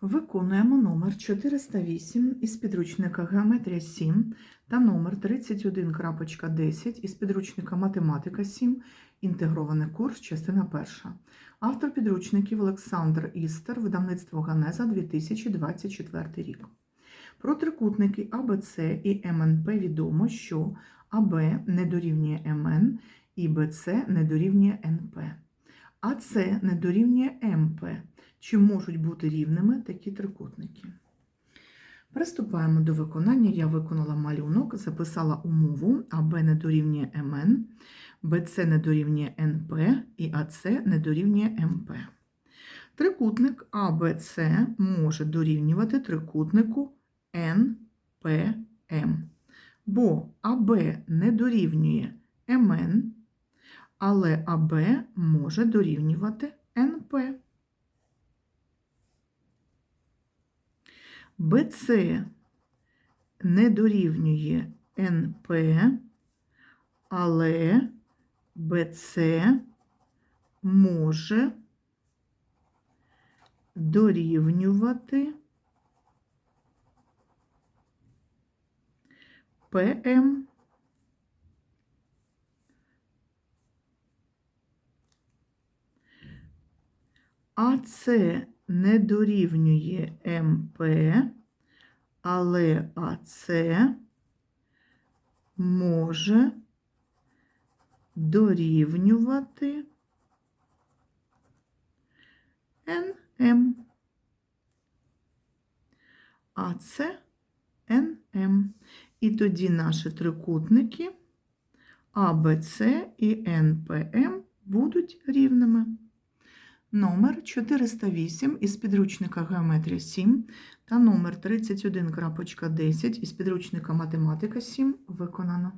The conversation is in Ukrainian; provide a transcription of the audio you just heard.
Виконуємо номер 408 із підручника Геометрія 7 та номер 31.10 із підручника Математика 7, інтегрований курс, частина перша. Автор підручників Олександр Істер, видавництво Ганеза 2024 рік. Про трикутники АБЦ і МНП відомо, що АБ не дорівнює МН і БЦ не дорівнює НП. АЦ не дорівнює. Чи можуть бути рівними такі трикутники? Приступаємо до виконання. Я виконала малюнок, записала умову АБ не дорівнює МН, БЦ не дорівнює НП і АЦ не дорівнює МП. Трикутник АБЦ може дорівнювати трикутнику НПМ, бо АБ не дорівнює МН, але АБ може дорівнювати НП. БЦ не дорівнює НП, але БЦ може дорівнювати ПМ. АЦ не дорівнює МП, але АЦ може дорівнювати НМ. АЦ НМ. І тоді наші трикутники АБЦ і НПМ будуть рівними. Номер 408 із підручника Геометрія 7 та номер 31.10 із підручника Математика 7 виконано.